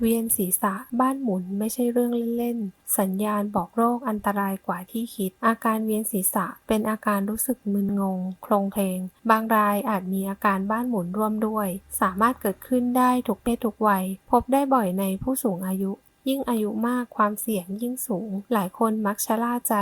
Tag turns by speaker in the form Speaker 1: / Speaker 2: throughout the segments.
Speaker 1: เวียนศีรษะบ้านหมุนไม่ใช่เรื่องเล่นๆ สัญญาณบอกโรคอันตรายกว่าที่คิด อาการเวียนศีรษะเป็นอาการรู้สึกมึนงง โคลงเพลง บางรายอาจมีอาการบ้านหมุนร่วมด้วย สามารถเกิดขึ้นได้ทุกเพศทุกวัย พบได้บ่อยในผู้สูงอายุ ยิ่งอายุมากความเสี่ยงยิ่งสูง หลายคนมักชะล่าใจ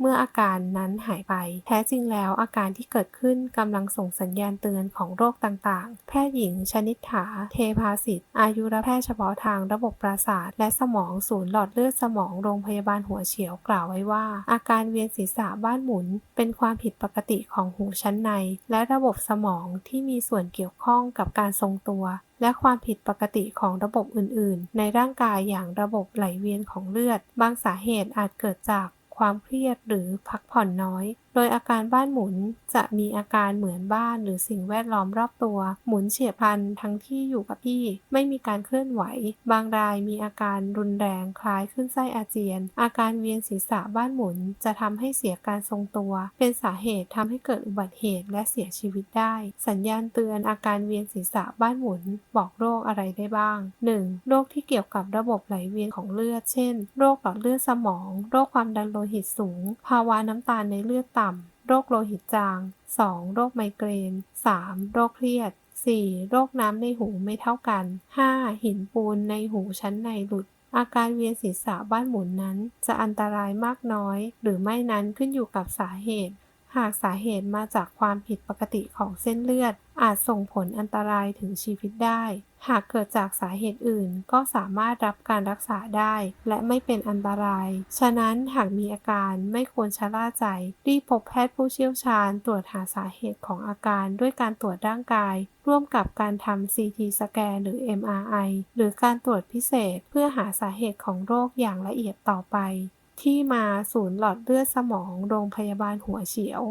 Speaker 1: เมื่ออาการนั้นหายไป แท้จริงแล้วอาการที่เกิดขึ้นกำลังส่งสัญญาณเตือนของโรคต่างๆ แพทย์หญิงชนิษฐาเทพาสิทธิ์ อายุรแพทย์เฉพาะทางระบบประสาท และสมองศูนย์หลอดเลือดสมองโรงพยาบาลหัวเฉียวกล่าวไว้ว่า อาการเวียนศีรษะบ้านหมุน เป็นความผิดปกติของหูชั้นใน และระบบสมองที่มีส่วนเกี่ยวข้องกับการทรงตัว และความผิดปกติของระบบอื่น ๆ ในร่างกายอย่างระบบไหลเวียนของเลือด บางสาเหตุอาจเกิดจากความเครียดหรือพักผ่อนน้อย โดยอาการบ้านหมุนจะมีอาการเหมือนบ้านหรือสิ่งแวดล้อมรอบตัว หมุนเฉียบพลันทั้งที่อยู่กับที่ ไม่มีการเคลื่อนไหว บางรายมีอาการรุนแรงคล้ายขึ้นไส้อาเจียน อาการเวียนศีรษะบ้านหมุนจะทำให้เสียการทรงตัว เป็นสาเหตุทำให้เกิดอุบัติเหตุและเสียชีวิตได้ สัญญาณเตือนอาการเวียนศีรษะบ้านหมุนบอกโรคอะไรได้บ้าง 1. โรคที่เกี่ยวกับระบบไหลเวียนของเลือด เช่น โรคหลอดเลือดสมอง โรคความดันโลหิตสูง ภาวะน้ำตาลในเลือดต่ำ โรคโลหิตจาง 2. โรคไมเกรน 3. โรคเครียด 4. โรคน้ำในหูไม่เท่ากัน 5. หินปูนในหูชั้นในหลุด อาการเวียนศีรษะบ้านหมุนนั้น จะอันตรายมากน้อย หรือไม่นั้นขึ้นอยู่กับสาเหตุ หากสาเหตุมาจากความผิดปกติของเส้นเลือด อาจส่งผลอันตรายถึงชีวิตได้ หากเกิดจากสาเหตุอื่นก็สามารถรับการรักษาได้ และไม่เป็นอันตราย ฉะนั้นหากมีอาการไม่ควรชะล่าใจ รีบพบแพทย์ผู้เชี่ยวชาญ ตรวจหาสาเหตุของอาการด้วยการตรวจร่างกาย ร่วมกับการทำ CT สแกนหรือ MRI หรือการตรวจพิเศษ เพื่อหาสาเหตุของโรคอย่างละเอียดต่อไป ที่มาศูนย์หลอดเลือดสมองโรงพยาบาลหัวเฉียว